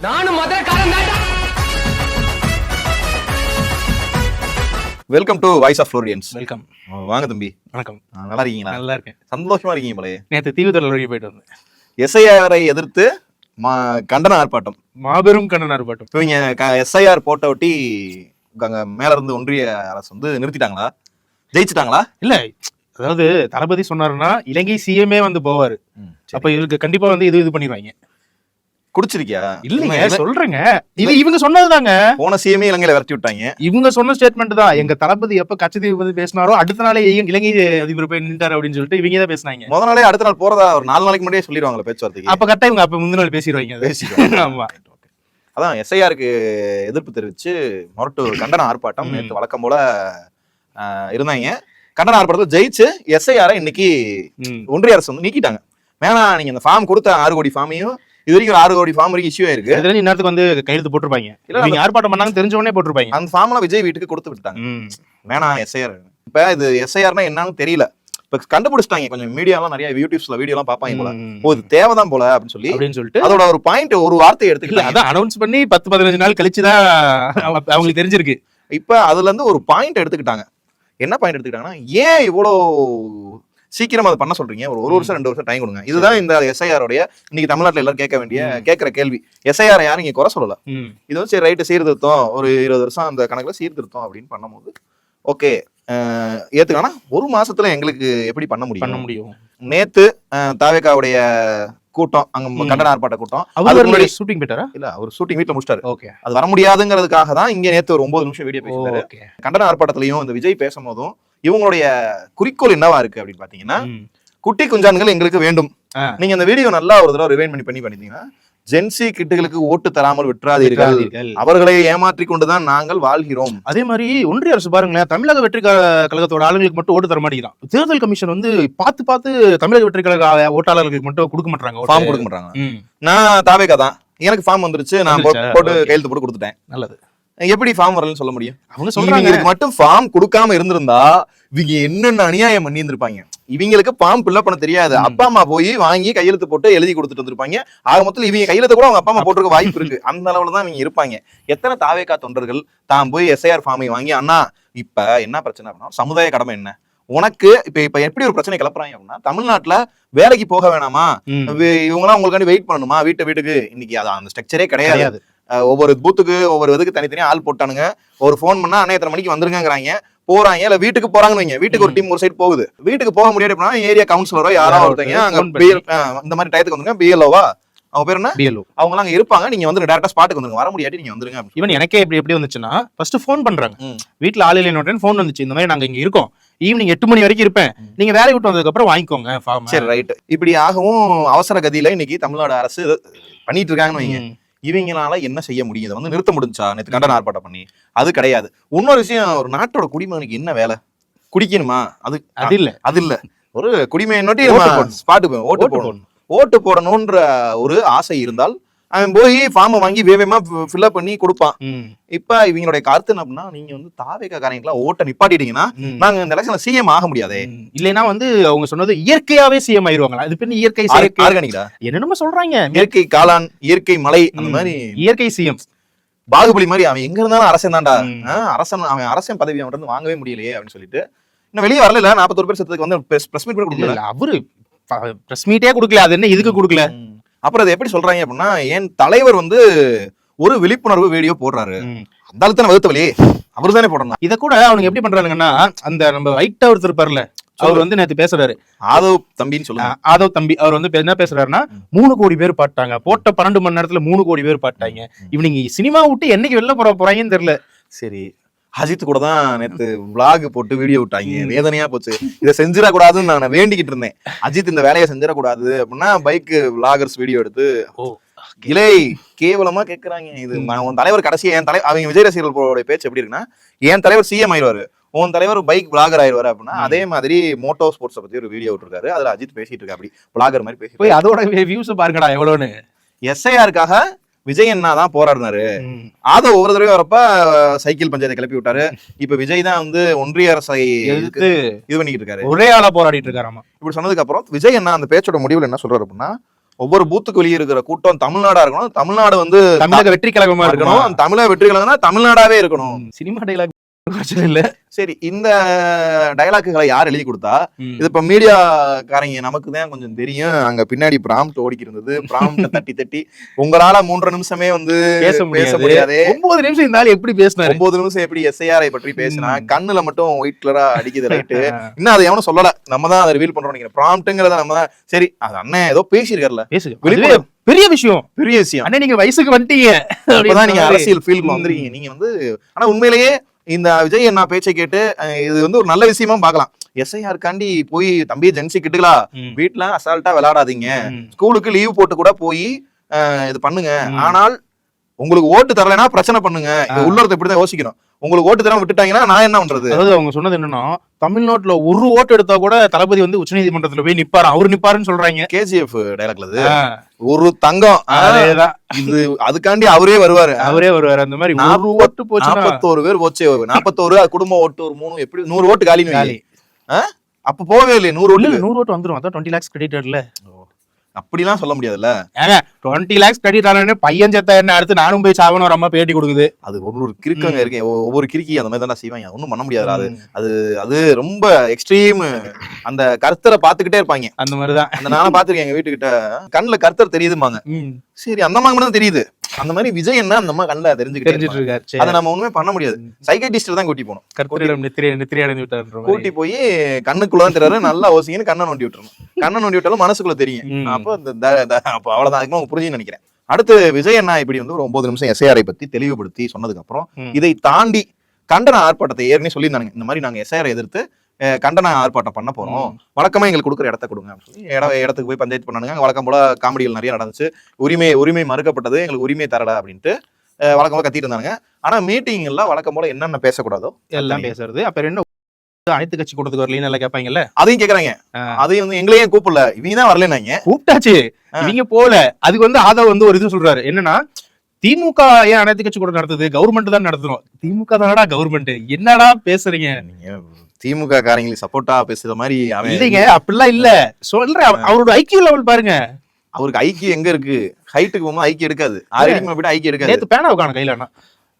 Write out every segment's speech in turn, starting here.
நானும் மதுரக்காரன் welcome to voice of florians welcome வாங்க தம்பி. வணக்கம். ஆ, நல்லா இருக்கீங்களா? நல்லா இருக்கேன். சந்தோஷமா இருக்கீங்க போலே நேற்று தீவுத்தொழில் வழி போயிட்டு வந்தேன். எஸ்ஐஆரை எதிர்த்து மா- கண்டன ஆர்ப்பாட்டம். மாபெரும் கண்ணன் ஆர்ப்பாட்டம். இப்போ இவங்க எஸ்ஐஆர் போட்டோ ஒட்டி அங்க மேல இருந்து ஒன்றிய அரசு வந்து நிறுத்திட்டாங்களா? ஜெயிச்சிட்டாங்களா? இல்ல அதாவது தளபதி சொன்னாருன்னா இலங்கை சிஎம்ஏ வந்து போவாரு. அப்ப இவருக்கு கண்டிப்பா வந்து இது இது பண்ணிடுவாங்க. குடிச்சிருக்கியா? இல்லைங்க சொல்றேங்க. இது இவங்க சொன்னதுதாங்க. போன சிஎம்ஏ இலங்கையில விரட்டி விட்டாங்க. இவங்க சொன்ன ஸ்டேட்மெண்ட் தான். எங்க தளபதி எப்ப கச்சதீவு வந்து பேசினாரோ அடுத்த நாளே இலங்கை அதிபர் போய் நின்றாரு அப்படின்னு சொல்லிட்டு இவங்க தான் பேசினாங்க. முத நாளே அடுத்த நாள் போறதா ஒரு நாலு நாளைக்கு முன்னாடியே சொல்லிடுவாங்களா பேச்சுவார்த்தைக்கு. அப்ப கரெக்டா இவங்க அப்ப முந்தின நாள் பேசிடுவாங்க. பேசிடுவாங்க. ஆமா. அதான் எஸ்ஐஆருக்கு எதிர்ப்பு தெரிவிச்சு மொரட்டு கண்டன ஆர்ப்பாட்டம். நேற்று வழக்கம் போல இருந்தாங்க. கண்டன ஆர்ப்பாட்டத்தில் ஜெயிச்சு எஸ்ஐஆரை இன்னைக்கு. ஒன்றிய அரசு வந்து நீக்கிட்டாங்க. வேணாம் நீங்க இந்த ஃபார்ம் கொடுத்த ஆறு கோடி ஃபார்மையும் இது வரைக்கும் ஒரு ஆறு கோடி ஃபார்ம் வரைக்கும் இஷ்யூ ஆயிருக்கு. இதுல இருந்து வந்து கையெழுத்து போட்டிருப்பாங்க. இல்ல, நீங்க ஆர்ப்பாட்டம் பண்ணாங்க தெரிஞ்ச உடனே போட்டிருப்பாங்க. அந்த ஃபார்ம்லாம் விஜய் வீட்டுக்கு கொடுத்து விட்டாங்க. வேணாம் எஸ்ஐஆர் இப்ப இது எஸ்ஐஆர்னா என்னன்னு தெரியல. இப்ப கண்டுபிடிச்சிட்டாங்க. கொஞ்சம் மீடியாலாம் நிறைய யூடியூப்ஸ்ல வீடியோலாம் பார்ப்பாங்க போல. ம். ஓ இது தேவைதான் போல அப்படின்னு சொல்லி. அப்படின்னு சொல்லிட்டு அதோட ஒரு பாயிண்ட் ஒரு வார்த்தை எடுத்துக்கிட்டாங்க. அதான் அனௌன்ஸ் பண்ணி பத்து பதினஞ்சு நாள் கழிச்சுதான் அவ- அவங்களுக்கு தெரிஞ்சிருக்கு. இப்ப அதுல இருந்து ஒரு பாயிண்ட் எடுத்துக்கிட்டாங்க. என்ன பாயிண்ட் எடுத்துக்கிட்டாங்கன்னா ஏன் இவ்வளோ சீக்கிரம் அதை பண்ண சொல்றீங்க. ஒரு ஒரு வருஷம் ரெண்டு வருஷம் டைம் கொடுங்க. இதுதான் இந்த எஸ்ஐஆர் உடைய இன்னைக்கு தமிழ்நாட்டுல எல்லாரும் கேட்க வேண்டிய கேட்கிற கேள்வி. எஸ்ஐஆர் யாரும் இங்க குறை சொல்லல. இது வந்து சரி ரைட்டு சீர்திருத்தம் ஒரு இருபது வருஷம் அந்த கணக்குல சீர்திருத்தம் அப்படின்னு பண்ணும்போது ஓகே ஏத்துக்கானா ஒரு மாசத்துல எங்களுக்கு எப்படி பண்ண பண்ண முடியும். முடியும் நேத்து அஹ், தாவேகாவுடைய கூட்டம் அங்க. கண்டன ஆர்ப்பாட்ட கூட்டம். அவர் ஷூட்டிங் போயிட்டாரா? இல்ல அவர் ஷூட்டிங் வீட்ல முடிச்சிட்டாரு. ஓகே அது வர முடியாதுங்கிறதுக்காக தான் இங்க நேத்து ஒரு ஒன்பது நிமிஷம் வீடியோ ஓகே கண்டன ஆர்ப்பாட்டத்திலையும் இந்த விஜய் பேசும்போதும் இவங்களுடைய குறிக்கோள் என்னவா இருக்கு அப்படின்னு பாத்தீங்கன்னா குட்டி குஞ்சான்கள் எங்களுக்கு வேண்டும். நீங்க அந்த வீடியோ நல்லா ஒரு தடவை ரிவைன் பண்ணி பண்ணி பண்ணிட்டீங்கன்னா ஜென்சி கிட்டுகளுக்கு ஓட்டு தராமல் விட்டுறாதீர்கள். அவர்களை ஏமாற்றி கொண்டுதான் நாங்கள் வாழ்கிறோம். அதே மாதிரி ஒன்றிய அரசு பாருங்களேன் தமிழக வெற்றி கழ- கழகத்தோட ஆளுங்களுக்கு மட்டும் ஓட்டு தர மாட்டேங்கிறான். தேர்தல் கமிஷன் வந்து பார்த்து பார்த்து தமிழக வெற்றி கழக ஓட்டாளர்களுக்கு மட்டும் கொடுக்க மாட்டாங்க ஃபார்ம் கொடுக்க மாட்டாங்க நான் தாவேகா தான். எனக்கு ஃபார்ம் வந்துருச்சு. நான்? போட்டு. கையெழுத்து போட்டு கொடுத்துட்டேன். நல்லது. எப்படி ஃபார்ம் வரலன்னு சொல்ல முடியும்? அவங்க சொல்றாங்க. இவங்களுக்கு மட்டும் ஃபார்ம் கொடுக்காம இருந்திருந்தா இவங்க என்னென்ன அநியாயம் பண்ணி இருந்திருப்பாங்க இவங்களுக்கு ஃபார்ம் ஃபில்அப் பண்ண தெரியாது. அப்பா அம்மா போய் வாங்கி கையெழுத்து போட்டு எழுதி கொடுத்துட்டு வந்திருப்பாங்க ஆக மொத்தம் இவங்க கையெழுத்து கூட அவங்க அப்பா அம்மா போட்டிருக்க வாய்ப்பு இருக்கு. அந்த அளவுல தான் இவங்க இருப்பாங்க. எத்தனை தாவேக்கா தொண்டர்கள் தான் போய் எஸ்ஐஆர் ஃபார்மை வாங்கி அண்ணா இப்ப என்ன பிரச்சனை அப்படின்னா சமுதாய கடமை என்ன? உனக்கு இப்ப இப்ப எப்படி ஒரு பிரச்சனை கிளப்புறாங்க அப்படின்னா தமிழ்நாட்டுல வேலைக்கு போக வேணாமா? ம், இவங்கலாம் உங்களுக்காண்டி வெயிட் பண்ணணுமா? வீட்டு வீட்டுக்கு. இன்னைக்கு அது அந்த ஸ்ட்ரக்சரே கிடையாது. ஒவ்வொரு பூத்துக்கு ஒவ்வொரு இதுக்கு தனித்தனியா ஆள் போட்டானுங்க. ஒரு ஃபோன் பண்ணா அண்ணா எத்தனை மணிக்கு வந்துருங்கங்கிறாங்க. போறாங்க இல்ல வீட்டுக்கு போறாங்கன்னு வைங்க. வீட்டுக்கு ஒரு. டீம் ஒரு சைடு போகுது. வீட்டுக்கு போக முடியாது அப்படின்னா ஏரியா கவுன்சிலரோ யாரோ ஒருத்தங்க அங்க இந்த மாதிரி டயத்துக்கு வந்துருங்க. பிஎல்ஓவா அவங்க பேர் என்ன? BLO. அவங்க அங்க இருப்பாங்க. நீங்க வந்து டேரக்டா ஸ்பாட்டுக்கு வந்துருங்க. வர முடியாட்டி நீங்க வந்துருங்க. ஈவன் எனக்கே எப்படி எப்படி வந்துச்சுன்னா ஃபர்ஸ்ட் ஃபோன் பண்றாங்க. ம். வீட்ல ஆள் இல்லைன்னு ஃபோன் வந்துச்சு. இந்த மாதிரி நாங்க இங்க இருக்கோம். ஈவினிங் எட்டு மணி வரைக்கும் இருப்பேன். நீங்க வேலை விட்டு வந்ததுக்கு அப்புறம் வாங்கிக்கோங்க சரி ரைட் இப்படி ஆகவும் அவசர கதியில இன்னைக்கு தமிழ்நாடு அரசு பண்ணிட்டு இருக்காங்கன்னு வைங்க. இவங்களால என்ன செய்ய முடியும்? இதை வந்து நிறுத்த முடிஞ்சா நேற்று கண்டன ஆர்ப்பாட்டம் பண்ணி. அது கிடையாது. இன்னொரு விஷயம் ஒரு நாட்டோட குடிமகனுக்கு என்ன வேலை? குடிக்கணுமா? அது அது இல்ல. அது இல்ல. ஒரு குடிமையை நோட்டி ஓட்டு போடணும். ஓட்டு போடணும்ன்ற ஒரு ஆசை இருந்தால் அவன் போய் ஃபார்மை வாங்கி வேகமா ஃபில்அப் பண்ணி கொடுப்பான். இப்ப இவங்களுடைய கருத்து என்ன அப்படின்னா நீங்க வந்து தாவேக காரங்களாம் ஓட்டை நிப்பாட்டிட்டீங்கன்னா. நாங்க இந்த எலெக்ஷன்ல சிஎம் ஆக முடியாதே. இல்லைன்னா வந்து அவங்க சொன்னது இயற்கையாவே சிஎம் ஆயிருவாங்களா? இது பின்ன இயற்கை ஆர்கானிக்கா? என்னென்னமோ சொல்றாங்க. இயற்கை காளான் இயற்கை மலை அந்த. மாதிரி இயற்கை சிஎம் பாகுபலி மாதிரி அவன் எங்க இருந்தாலும் அரசன் தான்டா. அரசன் அவன் அரசன் பதவி அவன் வாங்கவே முடியலையே அப்படின்னு சொல்லிட்டு. இன்னும் வெளியே வரல நாற்பத்தொரு பேர் செத்துக்கு வந்து பிரஸ் மீட் கூட கொடுக்கல. அவரு பிரஸ் மீட்டே கொடுக்கல. அது என்ன இதுக்கு கொடுக்கல. அப்புறம் அதை எப்படி சொல்றாங்க அப்படின்னா என் தலைவர் வந்து ஒரு விழிப்புணர்வு வீடியோ போடுறாரு. அந்த ஆளு தானே வகுத்த வழி? அவர் தானே போடணும் இத கூட அவனுங்க எப்படி பண்றானுங்கன்னா அந்த நம்ம வைட்டா ஒருத்தர் இருப்பார்ல அவர் வந்து நேத்து பேசுறாரு. ஆதவ் தம்பின்னு சொல்லுங்க. ஆஹ் ஆதவ் தம்பி அவர் வந்து என்ன பேசுறாருன்னா. மூணு கோடி பேர் பாட்டாங்க. போட்ட பன்னெண்டு மணி நேரத்துல மூணு கோடி பேர் பாட்டாங்க. இவனுங்க சினிமா விட்டு என்னைக்கு வெளில போற போறாங்கன்னு தெரியல. சரி. அஜித் கூட தான் நேத்து vlog போட்டு வீடியோ விட்டாங்க. வேதனையா போச்சு. இதை செஞ்சிடக்கூடாதுன்னு நான் வேண்டிக்கிட்டு இருந்தேன். அஜித் இந்த வேலையை செஞ்சிடக்கூடாது அப்படின்னா பைக் vloggers வீடியோ எடுத்து இலை கேவலமா கேக்குறாங்க. இது உன் தலைவர் கடைசியா என் தலைவர் அவங்க விஜய் ரசிகர்களோட பேச்சு எப்படி இருக்குன்னா என் தலைவர் சிஎம் ஆயிடுவாரு. உன் தலைவர் பைக் பிளாகர் ஆயிடுவாரு அப்படின்னா. அதே மாதிரி மோட்டோ ஸ்போர்ட்ஸ் பத்தி ஒரு வீடியோ விட்டுருக்காரு. அதுல அஜித் பேசிட்டு இருக்கா அப்படி பிளாகர் மாதிரி போய் அதோட வியூஸ் பாருங்கடா எவ்வளவுன்னு எஸ்ஐஆருக்காக விஜய் அண்ணா தான் போராடினாரு. ஆதோ ஒவ்வொரு தடவை வரப்ப சைக்கிள் பஞ்சாயத்தை கிளப்பி விட்டாரு. இப்ப விஜய் தான் வந்து ஒன்றிய அரசை எதிர்த்து இது பண்ணிக்கிட்டு இருக்காரு. ஒரே ஆளா போராடிட்டு இருக்காராமா இப்படி சொன்னதுக்கு அப்புறம் விஜய் அண்ணா அந்த பேச்சோட முடிவுல என்ன சொல்றாரு அப்படின்னா ஒவ்வொரு பூத்துக்கு வெளியே இருக்கிற கூட்டம் தமிழ்நாடா இருக்கணும். தமிழ்நாடு வந்து தமிழக வெற்றி கழகமா இருக்கணும் இருக்கணும். தமிழக வெற்றி கழகம்னா தமிழ்நாடாவே இருக்கணும். சினிமா டைலாக் இல்ல. சரி இந்த டயலாக்குகளை யார் எழுதி கொடுத்தா? இது இப்ப மீடியாக்காரங்க நமக்கு தான் கொஞ்சம் தெரியும். அங்க பின்னாடி பிராம்ட் ஓடிக்கி இருந்தது பிராம்ட் தட்டி தட்டி உங்களால மூன்றரை நிமிஷமே வந்து பேச முடியாது. ஒன்பது நிமிஷம் இருந்தாலும் எப்படி பேசினாரு? ஒன்பது நிமிஷம் எப்படி எஸ்ஐஆரை பற்றி பேசினா. கண்ணுல மட்டும் ஒயிட் கலரா அடிக்குது ரைட்டு இன்னும் அதை எவனும் சொல்லல. நம்ம தான் அதை ரிவீல் பண்றோம் நினைக்கிறேன். ப்ராம்ப்ட்ங்கிறத நம்ம தான் சரி அது அண்ணன் ஏதோ வெளிப்படை- அதுவே பெரிய விஷயம். பெரிய விஷயம். அண்ணே நீங்க வயசுக்கு வந்துட்டீங்க. இப்பதான் நீங்க. அரசியல் ஃபீல்டுல. வந்துருக்கீங்க. நீங்க வந்து ஆனா உண்மையிலேயே இந்த விஜய் என்ன பேச்சை கேட்டு இது வந்து ஒரு நல்ல விஷயமா பார்க்கலாம். எஸ்ஐஆருக்காண்டி போய் தம்பி ஜென்சி கிட்டுகளா? ம். வீட்ல அசால்ட்டா விளையாடாதீங்க. ஸ்கூலுக்கு லீவ் போட்டு கூட போய் இது பண்ணுங்க. ஆனால் உங்களுக்கு ஓட்டு தரலைன்னா பிரச்சனை பண்ணுங்க. உள்ளறத இப்படிதான் யோசிக்கணும். உங்களுக்கு ஓட்டு தராம விட்டுட்டாங்கன்னா நான் என்ன பண்றது? அதாவது அவங்க சொன்னது என்னன்னா தமிழ்நாட்டுல ஒரு ஓட்டு எடுத்தா கூட தளபதி வந்து உச்சநீதிமன்றத்துல போய் நிப்பாரு. அவரு நிப்பாருன்னு சொல்றாங்க. கேஜிஎஃப் டைலாக்ல ஒரு தங்கம். அதேதான் இது அதுக்காண்டி அவரே வருவாரு. அவரே வருவாரு. அந்த மாதிரி ஒரு நாற்பது- ஓட்டு போச்சுன்னா நாற்பத்தோரு பேர் போச்சு நாற்பத்தோரு குடும்ப ஓட்டு ஒரு மூணு எப்படி நூறு ஓட்டு காலி. வைங்க. அப்ப போகவே இல்லை நூறு ஓட்டு நூறு ஓட்டு வந்துரும். அதான் டுவெண்ட்டி லேக்ஸ் கிரெடிட்டர்ல அப்படிலாம் சொல்ல முடியாதுல்ல? டுவெண்ட்டி லேக்ஸ் கிரெடிட் ஆனே பையன் செத்தா என்ன அடுத்து நானும் போய் சாவணும் ஒரு அம்மா பேட்டி கொடுக்குது. அது ஒரு ஒரு கிறுக்கங்க இருக்கு. ஒவ்வொரு கிறுக்கி அந்த மாதிரி தானே செய்வாங்க. ஒண்ணும் பண்ண முடியாது அது அது அது ரொம்ப எக்ஸ்ட்ரீம் அந்த கர்த்தரை பாத்துக்கிட்டே இருப்பாங்க. அந்த மாதிரிதான். அந்த நானும் பாத்திருக்கேன் எங்க வீட்டுக்கிட்ட. கண்ணுல கர்த்தர் தெரியுதுமாங்க சரி அந்த அம்மா மட்டும் தெரியுது. அந்த மாதிரி விஜய் என்ன அந்த அம்மா கண்ணுல தெரிஞ்சுக்கிட்டே தெரிஞ்சிட்டு. இருக்காரு. அதை நம்ம ஒண்ணுமே பண்ண முடியாது. சைக்கட்டிஸ்ட் தான் கூட்டி போகணும். கற்பூரிடம் நித்திரை விட்டார் கூட்டி போய் கண்ணுக்குள்ளதான் தெரியாரு நல்லா ஓசிங்கன்னு கண்ணை நோண்டி விட்டுறணும். கண்ணை நோண்டி விட்டாலும் மனசுக்குள்ள தெரியும். அப்போ அப்போ அவ்வளவுதான். அதுக்கு அவங்க புரிஞ்சுன்னு நினைக்கிறேன். அடுத்து விஜய் அண்ணா இப்படி வந்து ஒரு ஒன்பது நிமிஷம் எஸ்ஐஆரை பத்தி தெளிவுபடுத்தி சொன்னதுக்கு அப்புறம். இதை தாண்டி கண்டன ஆர்ப்பாட்டத்தை ஏற்கனவே சொல்லியிருந்தாங்க இந்த மாதிரி நாங்க எஸ்ஐஆரை எதிர்த்து கண்டன ஆர்ப்பாட்டம் பண்ண போறோம். வழக்கமா எங்களுக்கு கொடுக்குற இடத்த கொடுங்க. அப்படின்னு சொல்லி இட இடத்துக்கு போய் பஞ்சாயத்து பண்ணாங்க அங்க வழக்கம் போல காமெடிகள் நிறைய நடந்துச்சு. உரிமை உரிமை மறுக்கப்பட்டது. எங்களுக்கு உரிமை தரடா அப்படின்ட்டு போல கத்திட்டு இருந்தாங்க ஆனா மீட்டிங் எல்லாம் வழக்கம் போல என்னென்ன பேசக்கூடாதோ எல்லாம் பேசுறது. அப்ப என்ன அனைத்து கட்சி கூட்டத்துக்கு வரலன்னு எல்லாம் கேட்பாங்கல்ல? அதையும் கேக்குறாங்க. அதையும் வந்து எங்களையும் கூப்பிடல. இவங்க தான் வரலனாங்க கூப்பிட்டாச்சு. இவங்க போல. அதுக்கு வந்து ஆதவ் வந்து ஒரு இது சொல்றாரு. என்னன்னா திமுக ஏன் அனைத்து கட்சி கூட்டம் நடத்துது? கவர்மெண்ட் தான் நடத்தணும். திமுக தானடா கவர்மெண்ட் என்னடா பேசுறீங்க? நீங்க திமுக காரங்களுக்கு சப்போர்ட்டா பேசுற மாதிரி இல்லைங்க அப்படிலாம் இல்ல. சொல்றேன் அவ- அவரோட ஐக்கிய லெவல் பாருங்க. அவருக்கு ஐக்கியம் எங்க இருக்கு? ஹைட்டுக்கு போகும்போது ஐக்கியம் எடுக்காது. ஆறு அடிக்கு ஐக்கியம் எடுக்காது? நேத்து பேனா உட்கான கையில.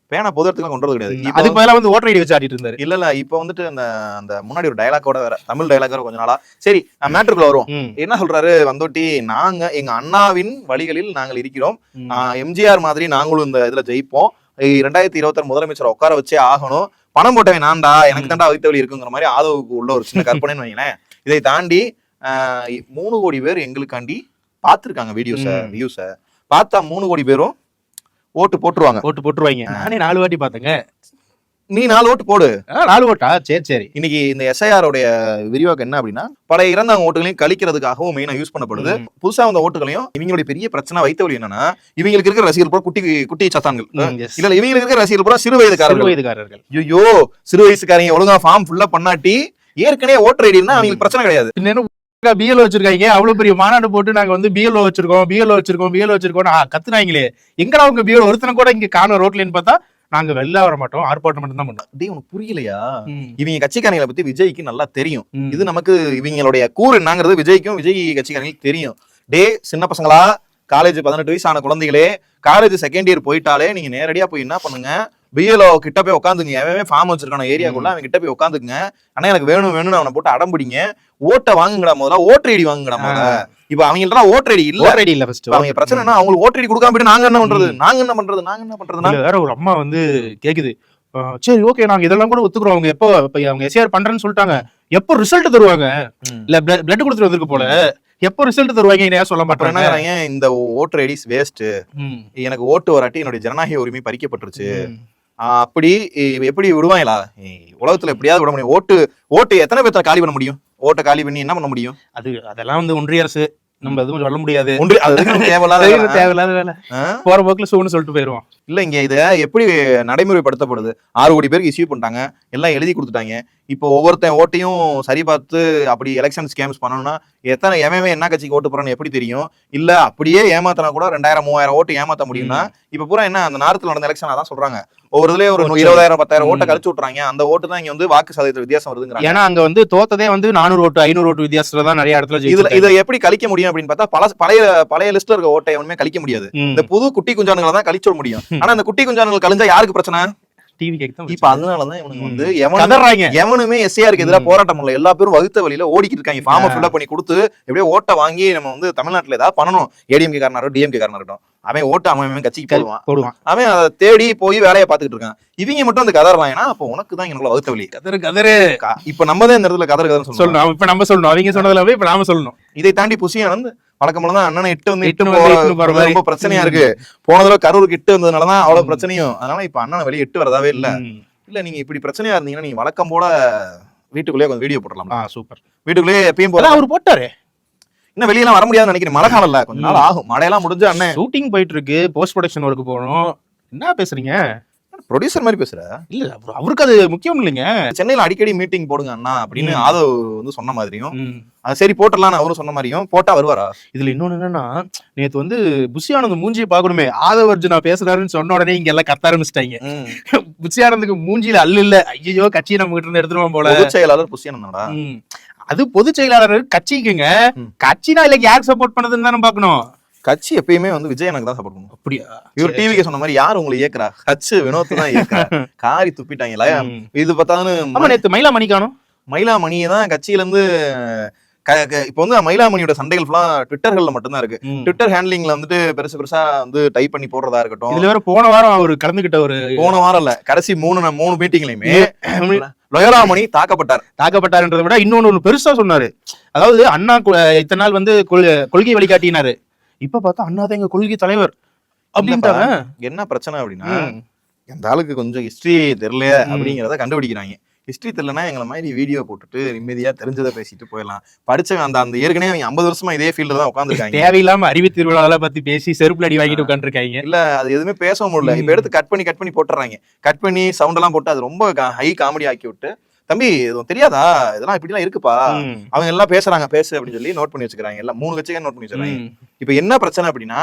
பேனா பொது இடத்துக்கு கொண்டு வரது கிடையாது. அதுக்கு பதிலா வந்து ஓட்டர் ஐடி வச்சு ஆடிட்டு இருந்தாரு. இல்ல இல்ல இப்ப வந்துட்டு அந்த அந்த முன்னாடி ஒரு டயலாக்கோட வேற தமிழ் டயலாக் வேற கொஞ்ச நாளா. சரி மேட்ருக்குள்ள வருவோம். என்ன சொல்றாரு? வந்தோட்டி நாங்க எங்க அண்ணாவின் வழிகளில் நாங்கள் இருக்கிறோம். எம்ஜிஆர் மாதிரி நாங்களும் இந்த இதுல ஜெயிப்போம். ரெண்டாயிரத்தி இருபத்தாறு முதலமைச்சர் உட்கார வச்சே ஆகணும். பணம் போட்டவன் நான்டா எனக்கு தாண்டா வலி இருக்குங்கிற மாதிரி ஆதவுக்கு உள்ள ஒரு சின்ன கற்பனைன்னு வைங்களேன். இதை தாண்டி மூணு கோடி பேர் எங்களுக்காண்டி பார்த்திருக்காங்க வீடியோஸ. வியூஸ பார்த்தா மூணு கோடி பேரும் ஓட்டு போட்டுருவாங்க. ஓட்டு போட்டுருவாங்க. நானே நாலு வாட்டி பாத்தேங்க நீ நாலு ஓட்டு போடு. நாலு ஓட்டா. சரி சரி. இன்னைக்கு இந்த எஸ்ஐஆர் உடைய விரிவாக்கம் என்ன அப்படின்னா பழைய இறந்தவங்க ஓட்டுகளையும் கழிக்கிறதுக்காகவும் மெயினா யூஸ் பண்ணப்படுது. புதுசா வந்த ஓட்டுகளையும் இவங்களுடைய பெரிய பிரச்சனை வைத்த வழி என்னன்னா இவங்களுக்கு இருக்கிற ரசிகர்கள் பூரா குட்டி குட்டி சத்தான்கள். இல்ல இவங்களுக்கு இருக்கிற ரசிகர்கள் பூரா சிறு வயதுக்காரர்கள். வயதுக்காரர்கள். ஐயோ சிறு வயசுக்காரங்க ஒழுங்கா ஃபார்ம் ஃபுல்லா பண்ணாட்டி ஏற்கனவே ஓட்டர் ஐடினா அவங்களுக்கு பிரச்சனை கிடையாது. பிஎல்ஓ வச்சிருக்காங்க? அவ்வளவு பெரிய மாநாடு போட்டு நாங்க வந்து பிஎல்ஓ வச்சிருக்கோம் பிஎல்ஓ வச்சிருக்கோம் பிஎல்ஓ வச்சிருக்கோம் கத்துனாங்களே. எங்கடா உங்க பிஎல்ஓ ஒருத்தனை கூட இங்க காணும் ரோட்லன்னு பார்த்தா நாங்க வெளில வர மாட்டோம் ஆர்ப்பாட்டம் மட்டும் தான் பண்ணோம் டேய் உனக்கு புரியலையா? இவங்க கட்சிக்காரங்களை பத்தி விஜய்க்கு நல்லா தெரியும். இது நமக்கு இவங்களுடைய கூறு என்னங்கிறது விஜய்க்கும் விஜய் கட்சிக்காரங்களுக்கு தெரியும். டே சின்ன பசங்களா காலேஜ் பதினெட்டு வயசு ஆன குழந்தைகளே காலேஜ் செகண்ட் இயர் போயிட்டாலே நீங்க நேரடியா போய் என்ன பண்ணுங்க? பிஎல்ஓ கிட்ட போய் உட்காந்துங்க எவன் ஃபார்ம் வச்சிருக்கான ஏரியாக்குள்ள அவன் கிட்ட போய் உட்காந்துக்குங்க ஆனா எனக்கு வேணும் வேணும்னு அவனை போட்டு அடம்பிடிங்க. ஓட்டை வாங்குங்கடா முதல்ல ஓட்டர் ஐடி வாங்குங்கடா முதல்ல. இப்ப அவங்கள்ட்ட ஓட்டர் ஐடி இல்ல. ஐடி இல்ல ஃபர்ஸ்ட் அவங்க பிரச்சனைனா அவங்களுக்கு ஓட்டர் ஐடி கொடுக்காம போயிட்டு நாங்க என்ன பண்றது? நாங்க என்ன பண்றது? நாங்க என்ன பண்றதுன்னா? இதுல வேற ஒரு அம்மா வந்து கேக்குது. சரி ஓகே நாங்க இதெல்லாம் கூட ஒத்துக்குறோம். அவங்க எப்போ இப்ப அவங்க எஸ்ஆர் பண்றேன்னு சொல்லிட்டாங்க. எப்போ ரிசல்ட் தருவாங்க. இல்ல பிளட் கொடுத்துட்டு வந்திருக்கு போல. எப்போ ரிசல்ட் தருவாங்க என்ன சொல்ல சொல்றாங்க, இந்த ஓட்டர் ஐடிஸ் வேஸ்ட் எனக்கு ஓட்டு வராட்டி என்னுடைய ஜனநாயக உரிமை பறிக்கப்பட்டுருச்சு. அப்படி எப்படி விடுவாங்களா? உலகத்துல எப்படியாவது விட முடியும். ஓட்டு ஓட்டு எத்தனை பேர்த்த காலி பண்ண முடியும்? ஓட்டை காலி பண்ணி என்ன பண்ண முடியும்? அது அதெல்லாம் வந்து ஒன்றிய அரசு நம்ம எதுவும் சொல்ல முடியாது. தேவையில்லாத தேவை- வேலை? தேவையில்லாத வேலை. ஆ? போற போக்குல சூன்னு சொல்லிட்டு போயிருவோம். இல்ல இங்க இத எப்படி நடைமுறைப்படுத்தப்படுது? ஆறு கோடி பேருக்கு இஷ்யூ பண்ணிட்டாங்க. எல்லாம் எழுதி கொடுத்துட்டாங்க. இப்போ ஒவ்வொருத்தன் ஓட்டையும் சரி பார்த்து அப்படி எலெக்ஷன் ஸ்கேம்ஸ் பண்ணணும்னா எத்தனை எவன் என்ன கட்சிக்கு ஓட்டு போறான்னு எப்படி தெரியும் இல்ல அப்படியே ஏமாத்தினா கூட ரெண்டாயிரம் மூவாயிரம் ஓட்டு ஏமாத்த முடியும்னா இப்ப பூரா என்ன அந்த நேரத்துல நடந்த எலெக்ஷன் அதான் சொல்றாங்க ஒவ்வொரு இதுலயே ஒரு. இருபதாயிரம் பத்தாயிரம் ஓட்டை. கழிச்சு விட்டுறாங்க அந்த ஓட்டு தான் இங்க வந்து வாக்கு சதவீத வித்தியாசம் வருதுங்கிறாங்க ஏன்னா அங்க வந்து தோத்ததே வந்து நானூறு ஓட்டு ஐநூறு ஓட்டு வித்தியாசத்துல தான் நிறைய இடத்துல இதுல. இதை எப்படி கழிக்க முடியும் அப்படின்னு பார்த்தா பல பழைய பழைய லிஸ்ட்ல இருக்க ஓட்டை எவனுமே கழிக்க முடியாது. இந்த புது குட்டி குஞ்சானுங்களை தான் கழிச்சு விட முடியும். ஆனா அந்த குட்டி குஞ்சானுகள் கழிஞ்சா யாருக்கு பிரச்சனை டிவி கேக்கு இப்ப அதனாலதான் வந்து எவனுமே எஸ்ஏஆருக்கு எதிராக. போராட்டம் பண்ணல. எல்லா பேரும் வகுத்த வழியில ஓடிக்கிட்டு இருக்காங்க. ஃபார்ம். ஃபில்அப் பண்ணி கொடுத்து எப்படியோ ஓட்டை வாங்கி நம்ம வந்து தமிழ்நாட்டுல ஏதாவது பண்ணணும். ஏடிஎம்கே காரனாரோ டிஎம்கே காரனா இருக்கட்டும். அவன் ஓட்டு அவன் அவன் கட்சிக்கு போடுவான். போடுவான். அவன் அதை தேடி போய் வேலையை பார்த்துக்கிட்டு இருக்கான். இவங்க மட்டும் அந்த கதறான் ஏன்னா அப்போ உனக்கு தான் எங்களோட வகுத்த வழி. கதறு கதறு இப்ப நம்ம தான் இந்த இடத்துல கதறு கதறு சொல்லணும். இப்ப நம்ம சொல்லணும். அவங்க சொன்னதுல போய் இப்ப நாம சொல்லணும். இதை தாண்டி புசியா வந்து வழக்கம் போல தான் அண்ணனை இட்டு வந்து மாதிரி. ரொம்ப பிரச்சனையா இருக்கு. போன தடவை கரூருக்கு இட்டு வந்ததுனாலதான் அவ்வளவு பிரச்சனையும். அதனால இப்ப அண்ணனை வெளியே இட்டு வரதாவே இல்ல. இல்ல நீங்க இப்படி பிரச்சனையா இருந்தீங்கன்னா நீங்க வழக்கம் போல வீட்டுக்குள்ளேயே கொஞ்சம் வீடியோ போடலாம் சூப்பர். வீட்டுக்குள்ளேயே எப்பயும் போல அவர் போட்டாரு. இன்னும் வெளியெல்லாம் வர முடியாதுன்னு நினைக்கிறேன். மழை காலம் இல்ல கொஞ்ச நாள் ஆகும். மழையெல்லாம் முடிஞ்சு அண்ணன் ஷூட்டிங் போயிட்டு இருக்கு போஸ்ட் ப்ரொடக்ஷன் ஒர்க் போகணும். என்ன பேசுறீங்க? ப்ரொடியூசர் மாதிரி பேசுற? இல்ல அவருக்கு அது முக்கியம் இல்லைங்க. சென்னையில அடிக்கடி மீட்டிங் போடுங்க அண்ணா அப்படின்னு. ஆதவ் வந்து சொன்ன மாதிரியும். அது சரி போட்டலாம் அவரும் சொன்ன மாதிரியும். போட்டா வருவாரா? இதுல இன்னொன்னு என்னன்னா நேத்து வந்து புஷியானந்த் மூஞ்சியை பார்க்கணுமே. ஆதவர்ஜுனா பேசுறாருன்னு சொன்ன உடனே இங்க எல்லாம் கத்த ஆரம்பிச்சிட்டாங்க. புஷியானந்துக்கு மூஞ்சியில அல்ல இல்ல. ஐயோ கட்சியை நம்ம கிட்ட இருந்து எடுத்துருவோம் போல. செயலாளர் புசியானந்தாடா ம். அது பொதுச் செயலாளர் கட்சிக்குங்க. கட்சினா இல்ல யார் சப்போர்ட் பண்ணதுன்னு தானே பாக்கணும் கட்சி எப்பயுமே வந்து விஜய் எனக்கு தான் சப்போர்ட் பண்ணும். அப்படியா? இவர் டிவிக்கு சொன்ன மாதிரி யார் உங்களை இயக்குறா? ஹச்சு வினோத் தான் இயக்குறா. காரி துப்பிட்டாங்கல்ல. ம். இது பார்த்தாலும் நேத்து மயிலா மணி காணும் மயிலாமணியை தான் கட்சியில இருந்து இப்போ வந்து மயிலாமணியோட சண்டைகள் ஃபுல்லா ட்விட்டர்கள்ல மட்டும்தான் இருக்கு. ட்விட்டர் ஹேண்ட்லிங்ல வந்துட்டு பெருசு பெருசா வந்து டைப் பண்ணி போடுறதா இருக்கட்டும். இதுல வேற போன வாரம் அவர் கலந்துகிட்ட ஒரு போன வாரம் இல்ல. கடைசி மூணு மூணு மீட்டிங்லயுமே லொயலாமணி தாக்கப்பட்டார். தாக்கப்பட்டாருன்றதை விட இன்னொன்னு பெருசா சொன்னாரு. அதாவது அண்ணா இத்தனை நாள் வந்து கொள்- கொள்கை வழிகாட்டினாரு. இப்ப பார்த்தா அண்ணா தான் எங்க கொள்கை தலைவர் அப்படின்ட்டாங்க. என்ன பிரச்சனை அப்படின்னா ம். அந்த ஆளுக்கு கொஞ்சம் ஹிஸ்டரி தெரியல அப்படிங்கறத கண்டுபிடிக்கிறாங்க. ஹிஸ்டரி தெரியலனா எங்களை மாதிரி வீடியோ போட்டுட்டு நிம்மதியா தெரிஞ்சதை பேசிட்டு போயிடலாம். படிச்சவன் அந்த அந்த ஏற்கனவே அவங்க ஐம்பது வருஷமா இதே ஃபீல்ட்ல தான் உட்காந்துருக்காங்க தேவையில்லாம அறிவு திருவிழாவெல்லாம் பத்தி பேசி செருப்புல அடி வாங்கிட்டு உட்காந்துருக்காங்க இல்ல அது எதுவுமே பேச முடியல. இப்ப. எடுத்து கட் பண்ணி கட் பண்ணி போட்டுறாங்க. கட் பண்ணி சவுண்ட் எல்லாம் போட்டு அது ரொம்ப ஹை காமெடி ஆக்கி விட்டு தம்பி உனக்கு தெரியாதா? இதெல்லாம் இப்படிலாம் இருக்குப்பா. அவங்க எல்லாம் பேசுறாங்க பேசு அப்படின்னு சொல்லி நோட் பண்ணி வச்சுக்கிறாங்க. எல்லாம் மூணு கட்சிகள் நோட் பண்ணி வச்சுக்கிறாங்க. இப்ப என்ன பிரச்சனை அப்படின்னா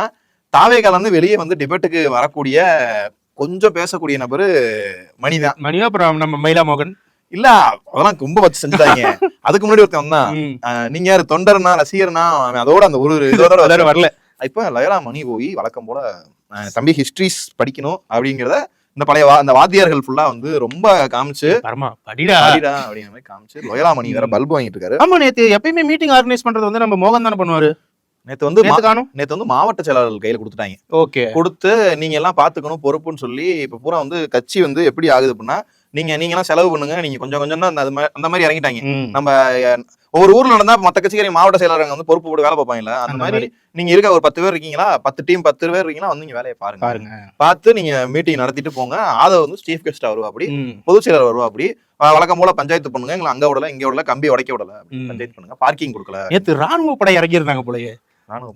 தாவேகால இருந்து வெளியே வந்து டிபேட்டுக்கு வரக்கூடிய கொஞ்சம் பேசக்கூடிய நபரு மணிதான். மணியா அப்புறம் நம்ம மயிலா மோகன் இல்ல அதெல்லாம் ரொம்ப வச்சு செஞ்சுட்டாங்க அதுக்கு முன்னாடி ஒருத்தன் வந்தான். நீங்க யாரு தொண்டர்னா ரசிகர்னா அதோட அந்த ஒரு இதோட எல்லாரும் வரல. இப்ப லயலா மணி போய் வழக்கம் போல தம்பி ஹிஸ்டரிஸ் படிக்கணும் அப்படிங்கறத இந்த பழைய அந்த வாத்தியார்கள் ஃபுல்லா வந்து ரொம்ப காமிச்சு பரமா படிடா. படிடா அப்படிங்கிற மாதிரி காமிச்சு லொயலா மணி வேற பல்பு வாங்கிட்டு இருக்காரு. ஆமா நேத்து எப்பயுமே மீட்டிங் ஆர்கனைஸ் பண்றது வந்து நம்ம மோகன் தானே பண்ணுவாரு? நேத்து வந்து காணும்? நேத்து வந்து மாவட்ட செயலாளர்கள் கையில கொடுத்துட்டாங்க. ஓகே. கொடுத்து நீங்க எல்லாம் பாத்துக்கணும் பொறுப்புன்னு சொல்லி இப்ப பூரா வந்து கட்சி வந்து எப்படி ஆகுது அப்படின்னா நீங்க நீங்க எல்லாம் செலவு பண்ணுங்க. நீங்க கொஞ்சம் கொஞ்சம் தான் அந்த மாதிரி இறங்கிட்டாங்க. நம்ம ஒவ்வொரு ஊர்ல நடந்தா மத்த கட்சிக்காரங்க மாவட்ட செயலாளர்கள் வந்து பொறுப்பு போட்டு வேலை பார்ப்பாங்கல்ல. அந்த மாதிரி நீங்க இருக்க ஒரு பத்து பேர் இருக்கீங்களா? பத்து டீம் பத்து பேர் இருக்கீங்களா? வந்து நீங்க வேலையை பாருங்க. பாருங்க. பார்த்து நீங்க மீட்டிங் நடத்திட்டு போங்க. ஆதவ வந்து சீஃப் கெஸ்டா வருவா அப்படி. பொதுச் செயலர் வருவா அப்படி வழக்கம் போல பஞ்சாயத்து பண்ணுங்க. எங்களை அங்க விடல இங்க விடல கம்பி உடைக்க விடல. பஞ்சாயத்து பண்ணுங்க. பார்க்கிங் கொடுக்கல. நேத்து ராணுவ படை இறங்கி இருந்தாங்க போலயே.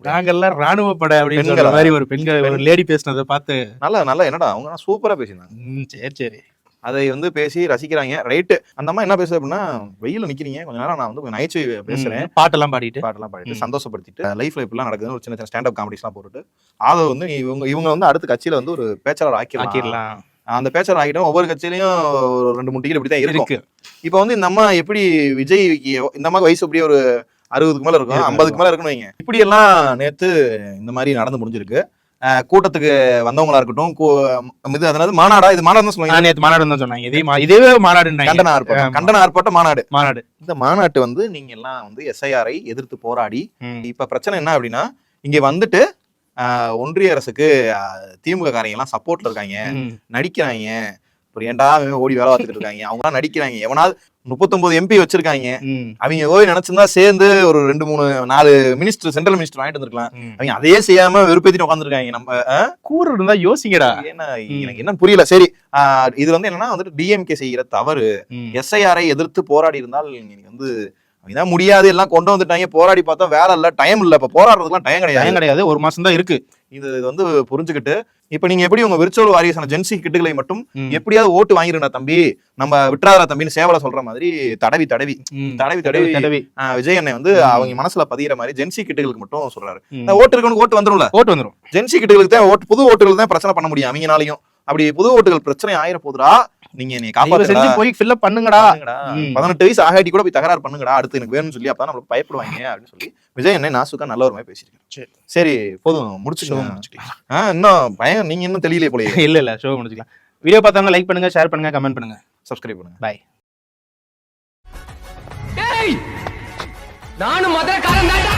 நாங்கெல்லாம் ராணுவ படை அப்படின்னு? மாதிரி ஒரு பெண்கள் ஒரு லேடி பேசினதை பார்த்து. நல்லா நல்லா என்னடா அவங்க சூப்பரா பேசினாங்க. சரி சரி. அதை வந்து பேசி ரசிக்கிறாங்க. ரைட்டு அந்த அம்மா என்ன பேசுது அப்படின்னா வெயில நிக்கிறீங்க. கொஞ்ச நேரம் நான் வந்து நகைச்சுவை பேசுறேன். பாட்டெல்லாம் பாடிட்டு. பாட்டெல்லாம் பாடிட்டு. சந்தோஷப்படுத்திட்டு லைஃப்ல இப்படிலாம் நடக்குதுன்னு ஒரு சின்ன சின்ன ஸ்டாண்ட் அப் காமெடிஸ்லாம் போட்டுட்டு அதை வந்து இவங்க இவங்க வந்து அடுத்த கட்சியில வந்து ஒரு பேச்சாளர் ஆக்கிடலாம். ஆக்கிடலாம். அந்த பேச்சாளர் ஆகிட்டோம் ஒவ்வொரு கட்சியிலையும் ஒரு ரெண்டு மூணு டிக்கெட் இப்படி தான் இருக்கு. இப்போ வந்து இந்த அம்மா எப்படி விஜய்க்கு இந்த அம்மா வயசு அப்படியே ஒரு அறுபதுக்கு மேல இருக்கும். ஐம்பதுக்கு மேல இருக்கணும் வைங்க. இப்படி எல்லாம் நேத்து இந்த மாதிரி நடந்து முடிஞ்சிருக்கு. கூட்டத்துக்கு வந்தவங்களா இருக்கட்டும் இது அதாவது மாநாடா? இது மாநாடு சொல்லுவாங்க. நேத்து மாநாடு தான் சொன்னாங்க. இதே இதே மாநாடுன்னாங்க கண்டன ஆர்ப்பாட்டம். கண்டன ஆர்ப்பாட்டம் மாநாடு. மாநாடு. இந்த மாநாட்டு வந்து நீங்க எல்லாம் வந்து எஸ்ஐஆரை எதிர்த்து போராடி. இப்ப பிரச்சனை என்ன அப்படின்னா இங்க வந்துட்டு ஒன்றிய அரசுக்கு திமுக காரங்க எல்லாம் சப்போர்ட்ல இருக்காங்க. நடிக்கிறாங்க. ஏன்டா ஓடி வேலை பார்த்துட்டு இருக்காங்க? அவங்க எல்லாம் நடிக்கிறாங்க. எவனாவது முப்பத்தொன்பது எம்பி வச்சிருக்காங்க. அவங்க ஓய் நினைச்சிருந்தா சேர்ந்து ஒரு ரெண்டு மூணு நாலு மினிஸ்டர் சென்ட்ரல் மினிஸ்டர் வாங்கிட்டு வந்திருக்கலாம். அவங்க அதையே செய்யாம வெறுப்பேத்திட்டு உட்காந்துருக்காங்க நம்ம கூறு இருந்தா யோசிங்கடா. என்ன எனக்கு என்ன புரியல. சரி இது வந்து என்னன்னா வந்துட்டு டிஎம்கே செய்கிற தவறு. எஸ்ஐஆரை எதிர்த்து போராடி இருந்தால் நீங்க வந்து இதான் முடியாது எல்லாம் கொண்டு வந்துட்டாங்க. போராடி பார்த்தா வேலை இல்ல டைம் இல்ல. இப்ப போராடுறதுக்குலாம் டைம் கிடையாது. பயம் கிடையாது. ஒரு மாசம் தான் இருக்கு. இது இது வந்து புரிஞ்சுக்கிட்டு இப்ப நீங்க எப்படி உங்க விர்ச்சுவல் வாரியஸான ஜென்சி கிட்டுகளை மட்டும். எப்படியாவது ஓட்டு வாங்கிருந்தா தம்பி நம்ம விட்டுறாதா தம்பின்னு சேவல சொல்ற மாதிரி தடவி தடவி. தடவி தடவி தடவி. விஜய் அண்ணன் வந்து. அவங்க மனசுல பதிகிற மாதிரி ஜென்சி கிட்டுகளுக்கு மட்டும் சொல்றாரு. ஓட்டு இருக்கவனுக்கு ஓட்டு வந்துரும்ல? ஓட்டு வந்துரும். ஜென்சி கிட்டுகளுக்கு தான் ஓட்டு புது ஓட்டுகள் தான் பிரச்சனை பண்ண முடியும் அவங்கனாலையும். அப்படி புது ஓட்டுகள் பிரச்சனை ஆயிர போதுடா நீங்க என்னை காப்பாத்துங்கடா. போய் ஃபில்அப் பண்ணுங்கடா. பதினெட்டு வயசு ஆகாட்டி கூட போய் தகராறு பண்ணுங்கடா. அடுத்து எனக்கு வேணும்னு சொல்லி அப்பதான் நம்மளுக்கு பயப்படுவாங்க அப்படின்னு சொல்லி விஜய் என்ன நாசுக்கா நல்ல ஒரு மாதிரி பேசியிருக்கேன் சரி. சரி போதும். முடிச்சுக்கோங்க. ஆஹ் இன்னும் பயம் நீங்க இன்னும் தெரியலையே போலயே. இல்ல இல்ல. ஷோ முடிச்சுக்கலாம். வீடியோ பார்த்தவங்க லைக் பண்ணுங்க ஷேர் பண்ணுங்க கமெண்ட் பண்ணுங்க. சப்ஸ்கிரைப் பண்ணுங்க. பாய் நானும் மதுரக்காரன் தான்டா!